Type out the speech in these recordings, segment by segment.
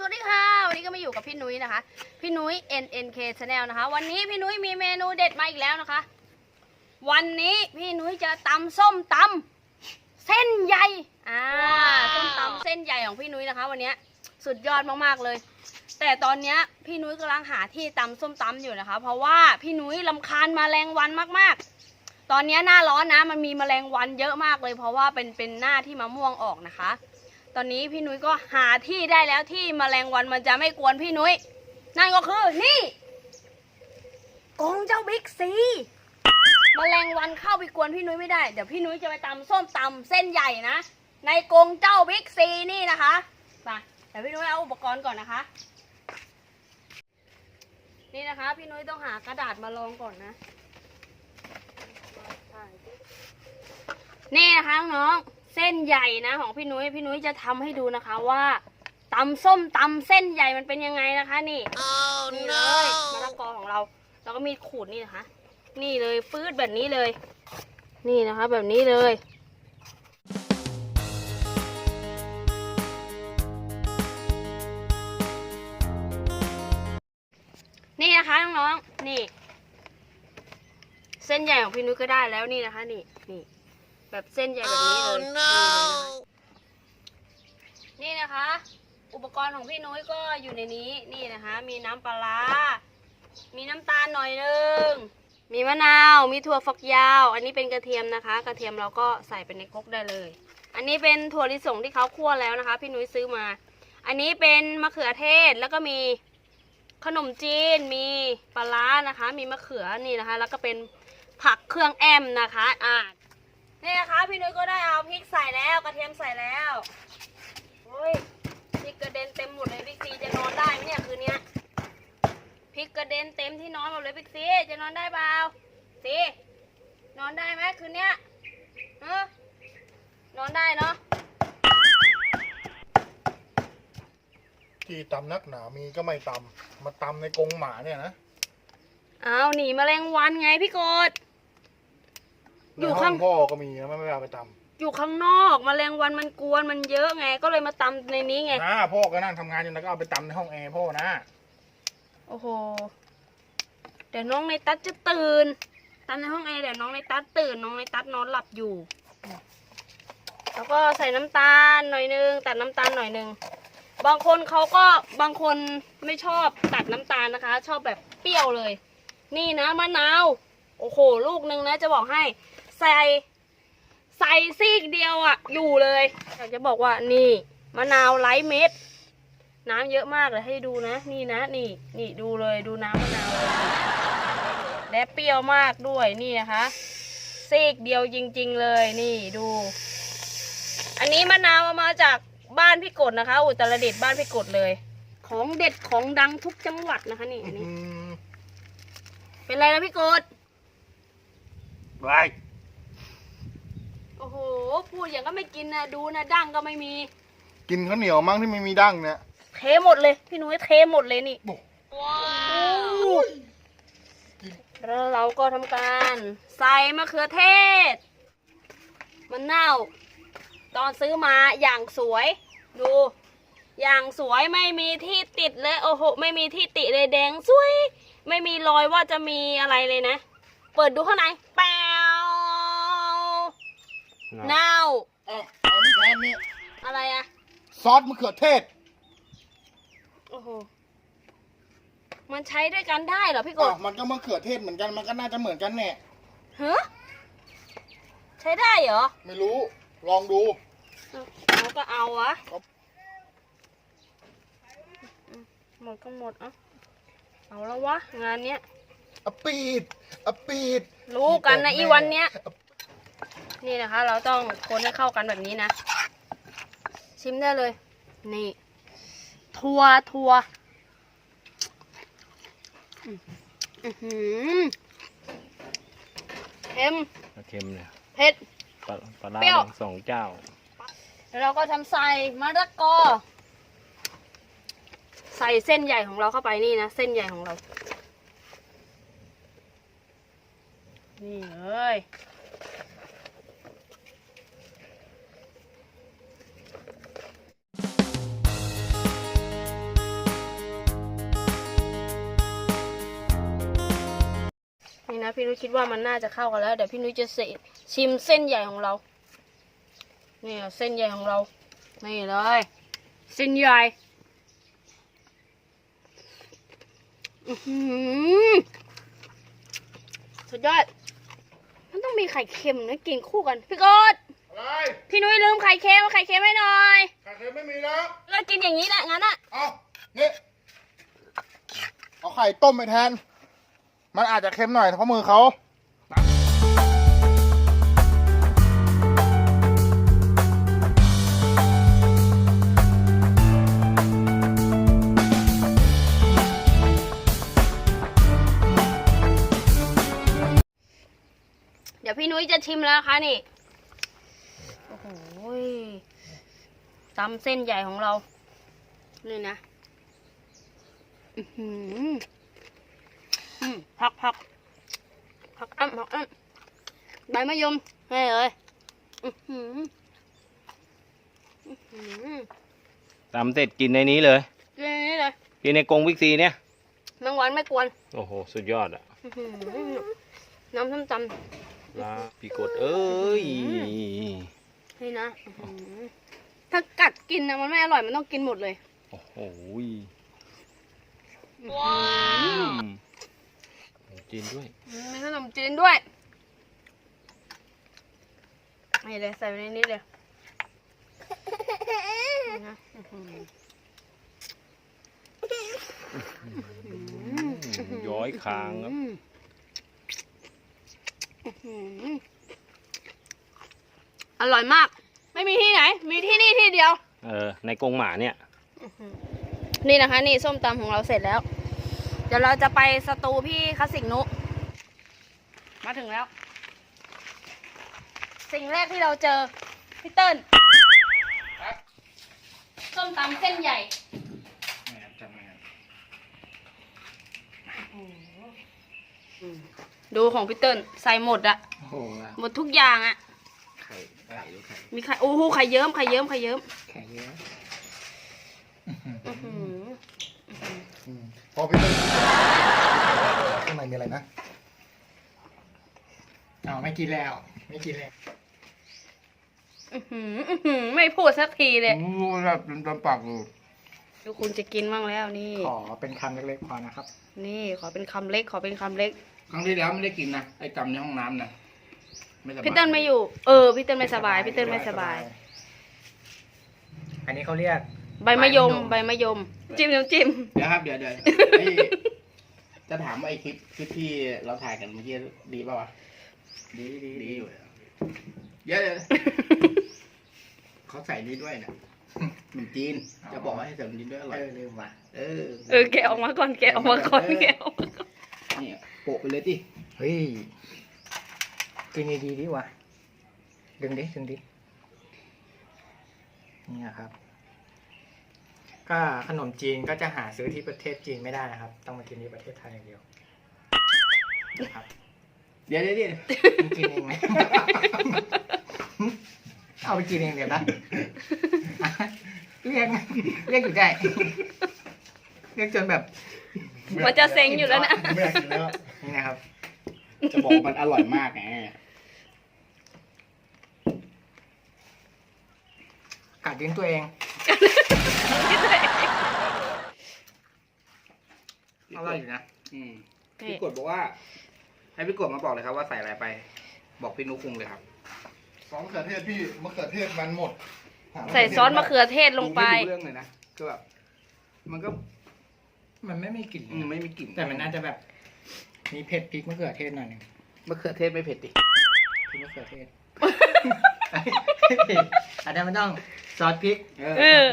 สวัสดีค่ะ วันนี้ก็มาอยู่กับพี่นุ้ยนะคะ พี่นุ้ย NNK Channel นะคะ วันนี้พี่นุ้ยมีเมนูเด็ดมาอีกแล้วนะคะ วันนี้พี่นุ้ยจะตำส้มตำเส้นใหญ่อ่าส้มตำเส้นใหญ่ของพี่นุ้ยนะคะ วันนี้สุดยอดมากๆเลย แต่ตอนเนี้ยพี่นุ้ยกำลังหาที่ตำส้มตำอยู่นะคะ เพราะว่าพี่นุ้ยลำคาญแมลงวันมากๆ ตอนเนี้ยหน้าร้อนนะ มันมีแมลงวันเยอะมากเลย เพราะว่าเป็นเป็นหน้าที่มะม่วงออกนะคะต อนนี้พี่นุ้ยก็หาที่ได้แล้วที่แมลงวันมันจะไม่กวนพี่นุ้ย นั่นก็คือนี่กรงเจ้าบิ๊กซีแมลงวันเข้าไปกวนพี่นุ้ยไม่ได้ เดี๋ยวพี่นุ้ยจะไปตำส้มตำเส้นใหญ่นะ ในกรงเจ้าบิ๊กซีนี่นะคะมาเดี๋ยวพี่นุ้ยเอาอุปกรณ์ก่อนนะคะ นี่นะคะ พี่นุ้ยต้องหากระดาษมาลองก่อนนะ นี่นะคะน้องๆเส้นใหญ่นะ ของพี่นุ้ยพี่นุ้ยจะทำให้ดูนะคะว่าตำส้มตำเส้นใหญ่มันเป็นยังไงนะคะ นี่นี่เลยมะละกอของเราเราก็มีขูดนี่นะคะ นี่เลยฟืดแบบนี้เลย นี่นะคะ แบบนี้เลยนี่นะคะน้องๆ นี่ เส้นใหญ่ของพี่นุ้ยก็ได้แล้วนี่นะคะ นี่นี่แบบเส้นใหญ่แบบนี้เลยนี่เลยนะคะ นะคะ อุปกรณ์ของพี่นุ้ยก็อยู่ในนี้นี่นะคะ มีน้ำปลาร้ามีน้ำตาลหน่อยนึงมีมะนาว มีถั่วฝักยาว อันนี้เป็นกระเทียมนะคะ กระเทียมเราก็ใส่ไปในครกได้เลย อันนี้เป็นถั่วลิสงที่เขาคั่วแล้วนะคะ พี่นุ้ยซื้อมา อันนี้เป็นมะเขือเทศแล้วก็มีขนมจีน มีปลาร้านะคะ มีมะเขือนี่นะคะ แล้วก็เป็นผักเครื่องแอมนะคะ อ่านี่นะคะ พี่นุ้ยก็ได้เอาพริกใส่แล้ว กระเทียมใส่แล้ว โอ้ยพริกกระเด็นเต็มหมดเลยบิ๊กซีจะนอนได้ไหมเนี่ยคืนเนี้ยพริกกระเด็นเต็มที่นอนหมดเลยบิ๊กซีจะนอนได้เปล่าซีนอนได้ไหมคืนเนี้ยเออนอนได้เนาะที่ตำนักหนามีก็ไม่ตำมาตำในกรงหมาเนี่ยนะอ้าวหนีแมลงวันไงพี่กด ในอยู่ห้ข้าองงพ่อก็มีนะไม่ไม่เอาไปต อยู่ข้างนอกแมลงวันมันกวนมันเยอะไง ก็เลยมาตำในนี้ไงำนะพ่อก็นั่งทำงานอยู่แล้วก็เอาไปตำในห้องแอร์พ่อนะโอ้โหเดี๋ยวน้องในตัดจะตื่นตามในห้องแอร์เดี๋ยวน้องในตัดตื่น น้องในตัดนอนหลับอยู่ แล้วก็ใส่น้ำตาลหน่อยนึงตัดน้ำตาลหน่อยนึงบางคนเขาก็บางคนไม่ชอบตัดน้ำตาลนะคะ ชอบแบบเปรี้ยวเลย นี่นะมะนาว โอ้โห ลูกนึงนะจะบอกให้ ใส่ ใส่ซีกเดียวอะอยู่เลยอยากจะบอกว่านี่มะนาวไร้เม็ด น้ำเยอะมากเลยให้ดูนะ นี่นะ นี่นี่ดูเลยดูน้ำมะนาวเลยและเปรี้ยวมากด้วยนี่นะคะซีกเดียวจริง ๆ เลยนี่ดู อันนี้มะนาวเอามาจากบ้านพี่กดนะคะ อุตรดิตถ์บ้านพี่กดเลย ของเด็ดของดังทุกจังหวัดนะคะนี่อันนี้อืมเป็นไรนะพี่กดไร โอ้โห พูดอย่างก็ไม่กินนะดูนะดั้งก็ไม่มี กินข้าวเหนียวมั้งที่ไม่มีดั้งเนี่ยเทหมดเลย พี่นุ้ยเทหมดเลยนี่โอ้ว้าวแล้วเราก็ทำการใส่มะเขือเทศมะนาวตอนซื้อมาอย่างสวย ดู อย่างสวยไม่มีที่ติดเลย โอ้โห ไม่มีที่ติเลยแดงสวย ไม่มีรอยว่าจะมีอะไรเลยนะ เปิดดูข้างในแปว เน่าเอาเอานี่แทนนี่อะไรอะซอสมะเขือเทศโอ้โหมันใช้ด้วยกันได้เหรอพี่กอ้าดวมันก็มะเขือเทศเหมือนกันมันก็น่าจะเหมือนกันแน่ฮะใช้ได้เหรอไม่รู้ลองดูเอาก็เอาวะครับหมดก็หมดเอะเอาแล้ววะงานเนี้ย อะปีดอะปีดรู้กันนะอีวันเนี้ย นี่นะคะ เราต้องคนให้เข้ากันแบบนี้นะ ชิมได้เลย นี่ทัวทัวอืมอื้อหือเค็มเค็มเลยเผ็ดปลาปลาร้าเปรี้ยวสองเจ้า แล้วเราก็ทำใส่มะละกอ ใส่เส้นใหญ่ของเราเข้าไปนี่นะ เส้นใหญ่ของเรา นี่เลย นะพี่นุ้ยคิดว่ามันน่าจะเข้ากันแล้วเดี๋ยวพี่นุ้ยจะเสชิมเส้นใหญ่ของเรานี่เส้นใหญ่ของเรานี่เลย เส้นใหญ่อื้อหือสุดยอด มันต้องมีไข่เค็มนะกินคู่กัน พี่กดอะไรพี่นุ้ยลืมไข่เค็มเอาไข่เค็มให้หน่อยไข่เค็มไม่มีแล้วแล้วกินอย่างนี้แหละงั้นอะเอานี่เอาไข่ต้มไปแทน มันอาจจะเค็มหน่อยเพราะมือเขาเดี๋ยวพี่นุ้ยจะชิมแล้วนะคะนี่ โอ้โหตำเส้นใหญ่ของเรา นี่นะ อือหือ อืมผักผักผักอ้ำผักอ้ำใบมะยมนี่เลยอือหืออื้อหือตำเสร็จกินในนี้เลยกินอันนี้เลยกินในกรงวิกซีเนี่ยแมงวันไม่กวน โอ้โห สุดยอดอะอื้อหือน้ำส้มตลาพี่กดเอ้ยำนี่นะอื้อหือถ้ากัดกินนะมันไม่อร่อยมันต้องกินหมดเลย โอ้โหว้าอืม จีนด้วยมีขนมจีนด้วยนี่เลยใส่ไปในนี้เลยนี่นะอื้อหือย้อยคางครับอืมอื้อหืออร่อยมาก ไม่มีที่ไหน มีที่นี่ที่เดียว เออ ในกรงหมาเนี่ย นี่นะคะ นี่ส้มตำของเราเสร็จแล้ว เดี๋ยวเราจะไปสตูพี่คลาสสิกนุ มาถึงแล้ว สิ่งแรกที่เราเจอ พี่เติ้ลส้มตำเส้นใหญ่ดูของพี่เติ้ลใส่หมดอะโอ้โหหมดทุกอย่างอะไข่ไข่ดูไข่มีไข่โอ้โหไข่เยิ้มไข่เยิ้มไข่เยิ้ม ไข่เยอะ ข้างในมีอะไรนะอ๋อไม่กินแล้ว ไม่กินแล้วอื้อหืออื้อหือไม่พูดสักทีเลยรู้แบบจนจนปากดูดูคุณจะกินบ้างแล้วนี่ ขอเป็นคำเล็กๆพอนะครับ นี่ขอเป็นคำเล็ก ขอเป็นคำเล็ก ครั้งที่แล้วไม่ได้กินนะไอ้กำในห้องน้ำนะไม่สบายพี่เติ้ลไม่อยู่ เออ พี่เติ้ลไม่สบาย พี่เติ้ลไม่สบาย อันนี้เขาเรียก ใบมะยม ใบมะยม จิ้มน้ำจิ้ม เดี๋ยวครับเดี๋ยวเดี๋ยวไอ้ จะถามว่าไอ้คลิปคลิปที่เราถ่ายกันเมื่อกี้ดีป่าวะดีดีดีอยู่เดี๋ยวเดี๋ยวเขาใส่นี้ด้วยนะขนมจีน จะบอกว่าให้ใส่ขนมจีนด้วยอร่เออยอลืมว่ะเออเออแกะออกมาก่อนแกะออกมาก่อนแกะออกมาก่อนนี่โปะไปเลยที่เฮ้ยกินดีๆดีว่ะดึงดิดึงดินี่นะครับ ก็ขนมจีนก็จะหาซื้อที่ประเทศจีนไม่ได้นะครับ ต้องมากินที่ประเทศไทยอย่างเดียวนะครับ เดี๋ยวเดี๋ยวเดี๋ยวมึงกินเองไหม เอาไปกินเองเดี๋ยวนะเรียกเรียกอยู่ได้เรียกจนแบบมันจะเซ็งอยู่แล้วนะ ไม่อยากกินแล้ว นี่นะครับ จะบอกว่ามันอร่อยมากไงกัดดิ้นตัวเอง อร่อยอยู่นะอืมนี่พี่กดบอกว่า ให้พี่กดมาบอกเลยครับว่าใส่อะไรไป บอกพี่นุคุงเลยครับซอสมะเขือเทศพี่มะเขือเทศมันหมดหามะเขืใส่ซอสมะเขือเทศลงไป ดูม่รู้เรื่องเลยนะคือแบบมันก็มันไม่มีกลิ่นอืมไม่มีกลิ่นแต่มันน่าจะแบบ มีเผ็ดพริกมะเขือเทศหน่อยหนึงมะเขือเทศไม่เผ็ดดิ พริกมะเขือเทศ อันนั้นมันต้องซอสพริกเออเออ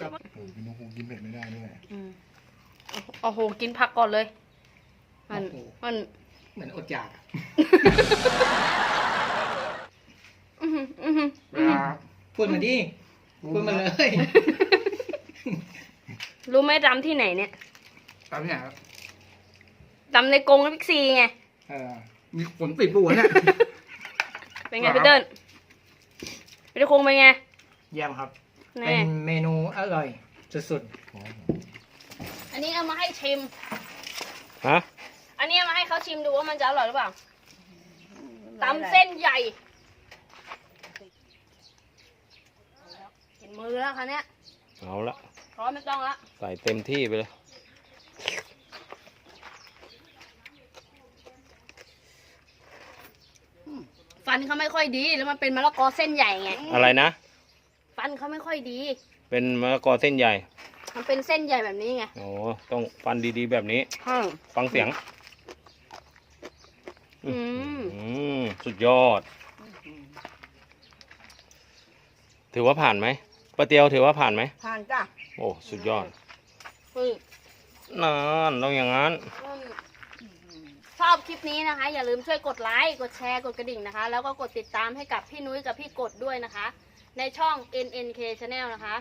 ซอสพริกโอ้โหพี่นุ๊กคงกินเผ็ดไม่ได้ด้วยอืมโอ้โห กินผักก่อนเลย มัน มัน เหมือนอดอยากอะอื้อหืออื้อหือเวลาพูดมาดิ พูดมาเลย รู้ไหมตำที่ไหนเนี่ยตามเนี่ยครับตำในกรงพิกซีไง เออ มีขนติดปูเนี่ย เป็นไงพี่เติ้ล พี่คงเป็นไงเยี่ยมครับ แน่เป็นเมนูอร่อยสุดอันนี้เอามาให้ชิม ฮะอันอันนี้มาให้เขาชิมดูว่ามันจะอร่อยหรือเปล่าตำเส้นใหญ่เห็นมือแล้วคะเนี้ยเอาละพร้อมไม่ต้องละ ใส่เต็มที่ไปเลย ฟันเขาไม่ค่อยดี แล้วมันเป็นมะละกอเส้นใหญ่ไงอะไรนะ ฟันเขาไม่ค่อยดี เป็นมะละกอเส้นใหญ่มันเป็นเส้นใหญ่แบบนี้ไงโอ้ต้องฟันดีๆแบบนี้ฟังเสียง อืมอืมสุดยอด ถือว่าผ่านไหมป้าเตียวถือว่าผ่านไหม ผ่านจ้ะโอ้ สุดยอดอืมนานต้องอย่างนั้นช อบคลิปนี้นะคะ อย่าลืมช่วยกดไลค์ กดแชร์ กดกระดิ่งนะคะ แล้วก็กดติดตามให้กับพี่นุ้ยกับพี่กดด้วยนะคะ ในช่อง NNK Channel นะคะ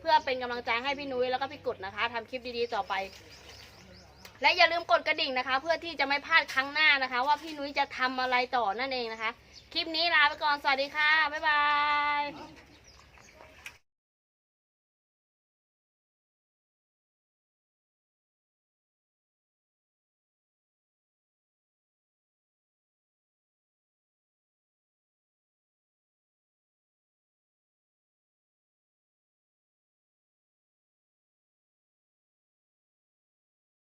เพื่อเป็นกำลังใจให้พี่นุ้ยแล้วก็พี่กดนะคะทำคลิปดีๆต่อไป และอย่าลืมกดกระดิ่งนะคะ เพื่อที่จะไม่พลาดครั้งหน้านะคะ ว่าพี่นุ้ยจะทำอะไรต่อนั่นเองนะคะ คลิปนี้ลาไปก่อน สวัสดีค่ะ บ๊ายบาย